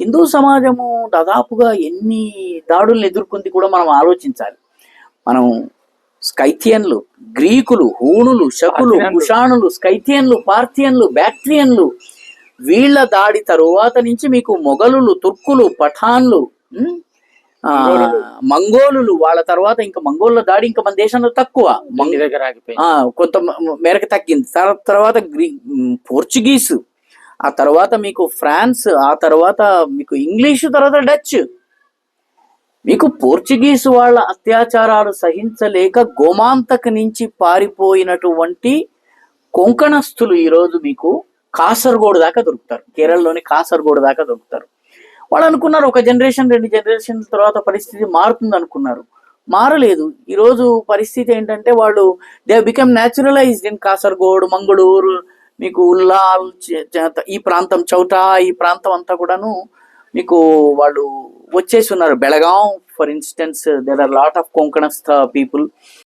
హిందూ సమాజము దాదాపుగా ఎన్ని దాడులను ఎదుర్కొంది కూడా మనం ఆలోచించాలి మనం స్కైథియన్లు గ్రీకులు హూణులు శకులు. కుషాణులు స్కైథియన్లు పార్థియన్లు బ్యాక్ట్రియన్లు వీళ్ళ దాడి తరువాత నుంచి మీకు మొఘలులు తుర్కులు పఠాన్లు. మంగోలులు వాళ్ళ తర్వాత ఇంకా మంగోళ్ళ దాడి ఇంకా మన దేశంలో తక్కువ మంగి దగ్గర కొంత మేరకు తగ్గింది తర్- తర్వాత పోర్చుగీస్ ఆ తర్వాత మీకు ఫ్రాన్స్ ఆ తర్వాత మీకు ఇంగ్లీషు తర్వాత డచ్. మీకు పోర్చుగీస్ వాళ్ళ అత్యాచారాలు సహించలేక గోమాంతక నుంచి పారిపోయినటువంటి కొంకణస్థులు ఈరోజు మీకు కాసర్గోడు దాకా దొరుకుతారు. కేరళలోని కాసర్గోడు దాకా దొరుకుతారు. వాళ్ళు అనుకున్నారు ఒక జనరేషన్ రెండు జనరేషన్ తర్వాత పరిస్థితి మారుతుంది అనుకున్నారు మారలేదు. ఈరోజు పరిస్థితి ఏంటంటే వాళ్ళు they become naturalized in Kasaragod Mangaluru మీకు ఉల్లాల్ చ- ఈ ప్రాంతం చౌటా ఈ ప్రాంతం అంతా కూడాను మీకు వాళ్ళు వచ్చేసి ఉన్నారు. Belgaum for instance there are lot of Konkanastha people